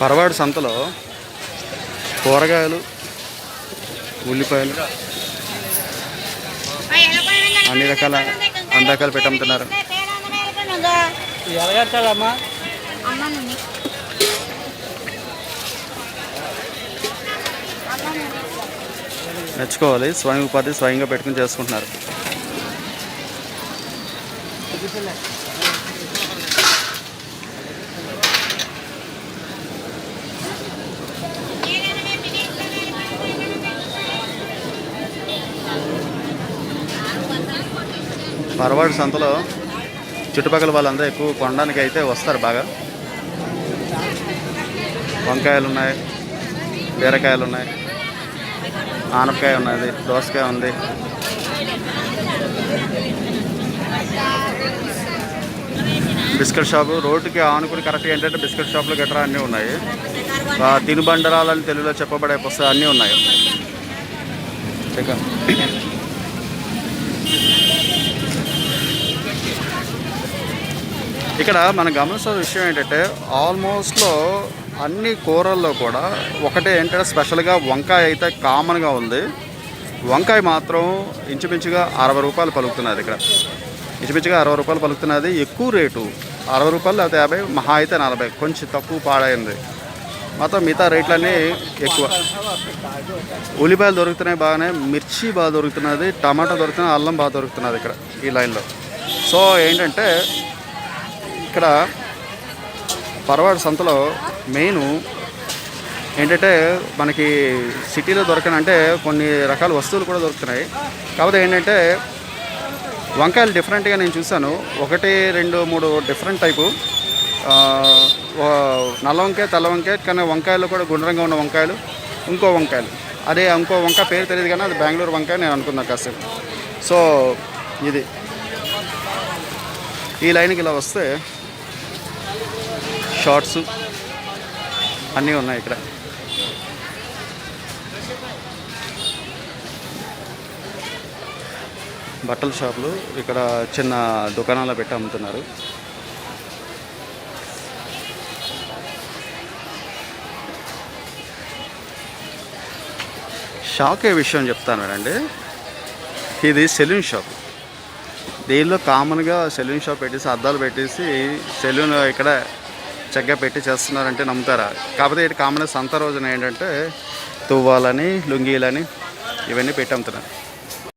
పరవాడు సంతలో కూరగాయలు ఉల్లిపాయలు అన్ని రకాల అన్ని రకాలు పెట్టి అమ్ముతున్నారు. మెచ్చుకోవాలి. స్వయం ఉపాధి స్వయంగా పెట్టుకుని చేసుకుంటున్నారు. పరవాడు సంతలో చుట్టుపక్కల వాళ్ళందరూ ఎక్కువ కొనడానికి అయితే వస్తారు బాగా. వంకాయలు ఉన్నాయి బీరకాయలు ఉన్నాయి ఆనపకాయ ఉన్నది దోసకాయ ఉంది. బిస్కెట్ షాపు రోడ్డుకి ఆనుకుని కరెక్ట్గా ఏంటంటే బిస్కెట్ షాపులు గట్రా అన్నీ ఉన్నాయి. తినుబండరాలని తెలుగులో చెప్పబడే పుస్తకాలు అన్నీ ఉన్నాయి. ఇక్కడ మనం గమనించిన విషయం ఏంటంటే ఆల్మోస్ట్లో అన్ని కూరల్లో కూడా ఒకటే ఏంటంటే స్పెషల్గా వంకాయ అయితే కామన్గా ఉంది. వంకాయ మాత్రం ఇంచుమించుగా అరవై రూపాయలు పలుకుతున్నది ఇక్కడ. ఇంచుమించుగా అరవై రూపాయలు పలుకుతున్నది. ఎక్కువ రేటు అరవై రూపాయలు లేకపోతే యాభై మహా అయితే నలభై. కొంచెం తక్కువ పాడైంది. మొత్తం మిగతా రేట్లన్నీ ఎక్కువ. ఉల్లిపాయలు దొరుకుతున్నాయి బాగానే మిర్చి బాగా దొరుకుతున్నది టమాటా దొరుకుతున్నది అల్లం బాగా దొరుకుతున్నది ఇక్కడ ఈ లైన్లో. సో ఏంటంటే ఇక్కడ పరవాడు సంతలో మెయిన్ ఏంటంటే మనకి సిటీలో దొరకనంటే కొన్ని రకాల వస్తువులు కూడా దొరుకుతున్నాయి. కాకపోతే ఏంటంటే వంకాయలు డిఫరెంట్గా నేను చూశాను. ఒకటి రెండు మూడు డిఫరెంట్ టైపు నల్ల వంకాయ తెల్ల వంకాయ కానీ వంకాయలు కూడా గుండ్రంగా ఉన్న వంకాయలు ఇంకో వంకాయలు. అదే ఇంకో వంకాయ పేరు తెలియదు కానీ అది బెంగళూరు వంకాయ నేను అనుకున్నా కాసేపు. సో ఇది. ఈ లైన్కి ఇలా వస్తే షార్ట్స్ అన్నీ ఉన్నాయి ఇక్కడ. బట్టల షాపులు ఇక్కడ చిన్న దుకాణాలు పెట్టి అమ్ముతున్నారు. షాకే ఏ విషయం చెప్తాను అండి ఇది సెలూన్ షాప్. దీనిలో కామన్గా సెలూన్ షాప్ పెట్టేసి అద్దాలు పెట్టేసి సెలూన్ ఇక్కడ చక్కగా పెట్టి చేస్తున్నారంటే నమ్ముతారా? కాకపోతే ఇటు కామన్ సంత రోజున ఏంటంటే తువ్వాలని లుంగీలని ఇవన్నీ పెట్టి అమ్ముతున్నారు.